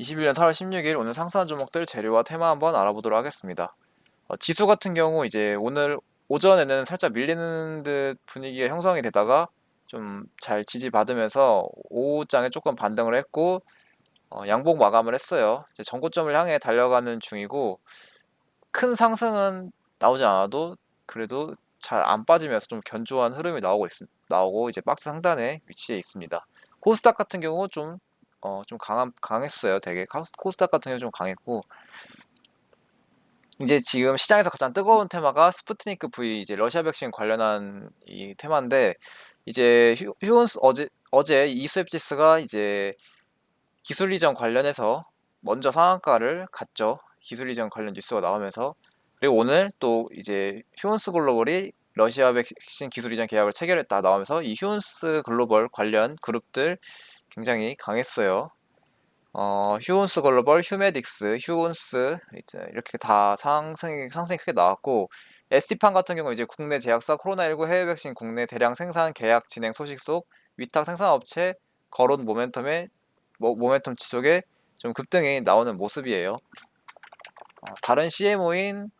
21년 4월 16일 오늘 상승한 종목들 재료와 테마 한번 알아보도록 하겠습니다. 어, 지수 같은 경우 이제 오늘 오전에는 살짝 밀리는 듯 분위기가 형성이 되다가 좀 잘 지지받으면서 오후장에 조금 반등을 했고 어, 양봉 마감을 했어요. 이제 전고점을 향해 달려가는 중이고 큰 상승은 나오지 않아도 그래도 잘 안 빠지면서 좀 견조한 흐름이 나오고 있, 나오고 이제 박스 상단에 위치해 있습니다. 코스닥 같은 경우 좀 어, 좀 강한, 강했어요. 되게 코스닥 같은 경우 좀 강했고 이제 지금 시장에서 가장 뜨거운 테마가 스푸트니크 V 이제 러시아 백신 관련한 이 테마인데 이제 휴, 휴온스 어제 어제 이스웹지스가 이제 기술 이전 관련해서 먼저 상한가를 갔죠. 기술 이전 관련 뉴스가 나오면서 그리고 오늘 또 이제 휴온스 글로벌이 러시아 백신 기술 이전 계약을 체결했다 나오면서 이 휴온스 글로벌 관련 그룹들 굉장히 강했어요. 어, 휴온스 글로벌, 휴메딕스, 휴온스 이제 이렇게 다 상승이 상승이 크게 나왔고 ST판 같은 경우 이제 국내 제약사 코로나19 해외 백신 국내 대량 생산 계약 진행 소식 속 위탁 생산업체 거론 모멘텀의 모, 모멘텀 지속에 좀 급등이 나오는 모습이에요. 어, 다른 CMO인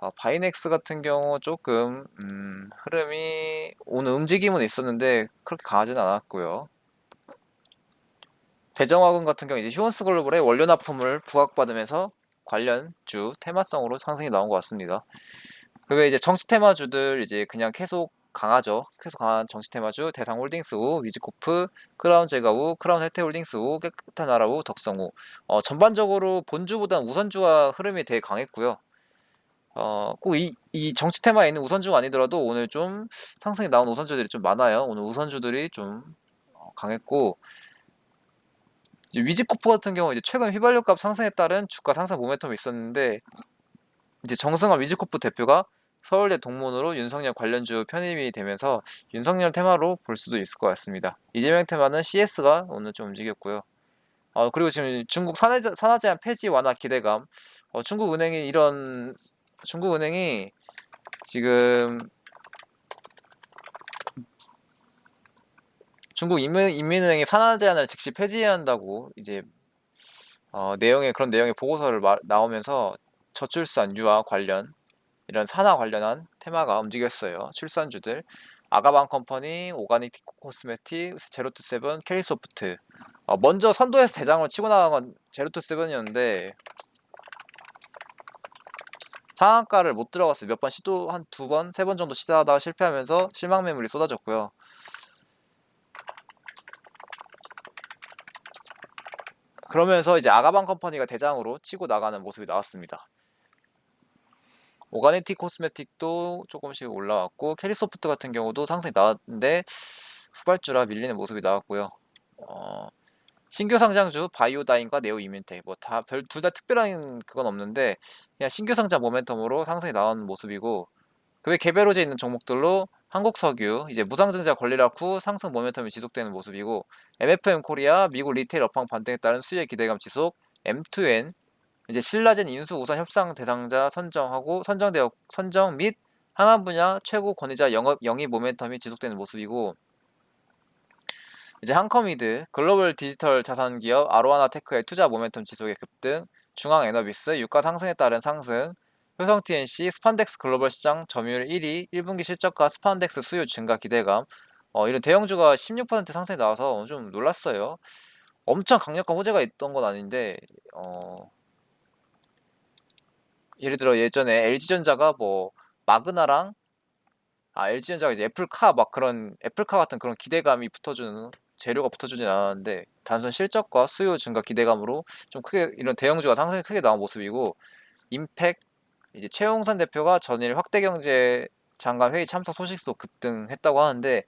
어, 바이넥스 같은 경우 조금 음, 흐름이 오늘 움직임은 있었는데 그렇게 강하지는 않았고요. 대정화군 같은 경우 이제 휴원스 글로벌의 원료 납품을 부각받으면서 관련 주 테마성으로 상승이 나온 것 같습니다. 그리고 이제 정치 테마주들 이제 그냥 계속 강하죠. 계속 강한 정치 테마주 대상 홀딩스 우, 위즈코프, 크라운 제가우, 크라운 혜태 홀딩스 우, 깨끗한 나라 우, 덕성 우. 어, 전반적으로 본주보다는 우선주와 흐름이 되게 강했고요. 어, 꼭 이, 이 정치 테마에 있는 우선주가 아니더라도 오늘 좀 상승이 나온 우선주들이 좀 많아요. 오늘 우선주들이 좀 어, 강했고 이제 위즈코프 같은 경우 이제 최근 휘발유 값 상승에 따른 주가 상승 모멘텀이 있었는데 이제 정승환 위즈코프 대표가 서울대 동문으로 윤석열 관련주 편입이 되면서 윤석열 테마로 볼 수도 있을 것 같습니다. 이재명 테마는 CS가 오늘 좀 움직였고요. 어, 그리고 지금 중국 산하, 산화제한 폐지 완화 기대감. 어, 중국 은행이 이런 중국 은행이 지금 중국 인민, 인민은행이 산화 제한을 즉시 폐지해야 한다고 이제 어, 내용의 그런 내용의 보고서를 마, 나오면서 저출산 유아 관련 이런 산화 관련한 테마가 움직였어요. 출산주들 아가방 컴퍼니, 오가닉 코스메틱, 제로투 세븐, 캐리소프트 어, 먼저 선도에서 대장으로 치고 나간 건 제로투 세븐이었는데 상한가를 못 들어갔어요. 몇 번 시도 한 두 번, 세 번 정도 시도하다가 실패하면서 실망 매물이 쏟아졌고요. 그러면서 이제 아가방 컴퍼니가 대장으로 치고 나가는 모습이 나왔습니다. 오가니티 코스메틱도 조금씩 올라왔고 캐리소프트 같은 경우도 상승이 나왔는데 후발주라 밀리는 모습이 나왔고요. 어, 신규 상장주 바이오다인과 네오 이민텍 뭐다별둘 다 특별한 그건 없는데 그냥 신규 상장 모멘텀으로 상승이 나온 모습이고 그외 개별 호재 있는 종목들로 한국 석유 이제 무상증자 권리락 후 상승 모멘텀이 지속되는 모습이고 MFM 코리아 미국 리테일 업황 반등에 따른 수혜 기대감 지속 M2N 이제 신라젠 인수 우선 협상 대상자 선정하고 선정되어 선정 및 항암 분야 최고 권위자 영업 영입 모멘텀이 지속되는 모습이고 이제 한커미드 글로벌 디지털 자산 기업 아로하나 테크의 투자 모멘텀 지속의 급등 중앙 에너비스 유가 상승에 따른 상승 효성 TNC 스판덱스 글로벌 시장 점유율 1위 1분기 실적과 스판덱스 수요 증가 기대감 어, 이런 대형주가 16% 상승이 나와서 좀 놀랐어요. 엄청 강력한 호재가 있던 건 아닌데 어, 예를 들어 예전에 LG전자가 뭐 마그나랑 아 LG전자가 이제 애플카 막 그런 애플카 같은 그런 기대감이 붙어주는 재료가 붙어주진 않았는데 단순 실적과 수요 증가 기대감으로 좀 크게 이런 대형주가 상승이 크게 나온 모습이고 임팩 이제 최용선 대표가 전일 확대 경제 장관 회의 참석 소식소 급등했다고 하는데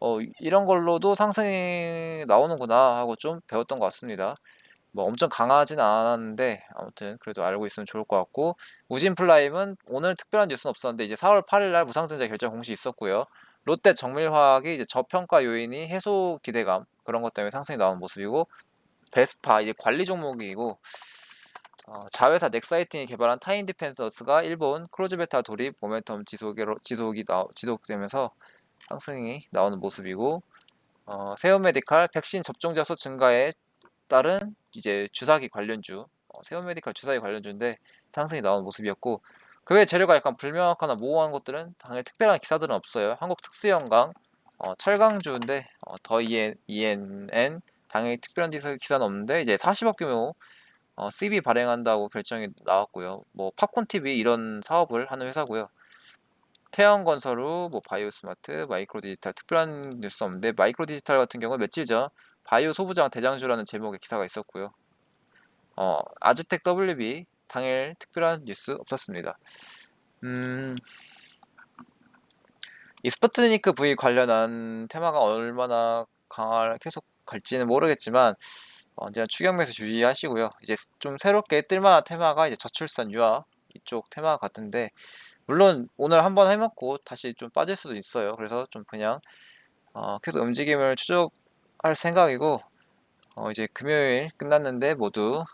어 이런 걸로도 상승이 나오는구나 하고 좀 배웠던 것 같습니다. 뭐 엄청 강하진 않았는데 아무튼 그래도 알고 있으면 좋을 것 같고 우진플라임은 오늘 특별한 뉴스는 없었는데 이제 4월 8일 날 무상증자 결정 공시 있었고요. 롯데 정밀화학이 이제 저평가 요인이 해소 기대감 그런 것 때문에 상승이 나오는 모습이고 베스파 이제 관리 종목이고 어, 자회사 넥사이팅이 개발한 타인 디펜서스가 일본 크로즈 베타 돌입 모멘텀 지속으로 지속이 나, 지속되면서 상승이 나오는 모습이고 어, 세움 메디칼 백신 접종자 수 증가에 따른 이제 주사기 관련주, 어, 세운메디칼 주사기 관련주인데 상승이 나온 모습이었고 그 외 재료가 약간 불명확하나 모호한 것들은 당연히 특별한 기사들은 없어요. 한국 특수연강, 어, 철강주인데 어, 더 EN, ENN 당연히 특별한 기사, 기사는 없는데 이제 40억 규모 어, CB 발행한다고 결정이 나왔고요. 뭐 팝콘 TV 이런 사업을 하는 회사고요. 태양건설우, 뭐 바이오스마트, 마이크로디지털 특별한 뉴스 없는데 마이크로디지털 같은 경우 며칠 전 바이오 소부장 대장주라는 제목의 기사가 있었고요. 어, 아즈텍 WB 당일 특별한 뉴스 없었습니다. 음, 이 스푸트니크 V 관련한 테마가 얼마나 강할 계속 갈지는 모르겠지만 어, 언제나 추격 매수 주의하시고요. 이제 좀 새롭게 뜰만한 테마가 이제 저출산 유아 이쪽 테마 같은데 물론 오늘 한번 해먹고 다시 좀 빠질 수도 있어요. 그래서 좀 그냥 어, 계속 움직임을 추적할 생각이고 어, 이제 금요일 끝났는데 모두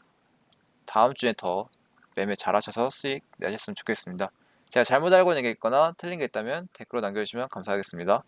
다음 주에 더 매매 잘하셔서 수익 내셨으면 좋겠습니다. 제가 잘못 알고 있는 게 있거나 틀린 게 있다면 댓글로 남겨주시면 감사하겠습니다.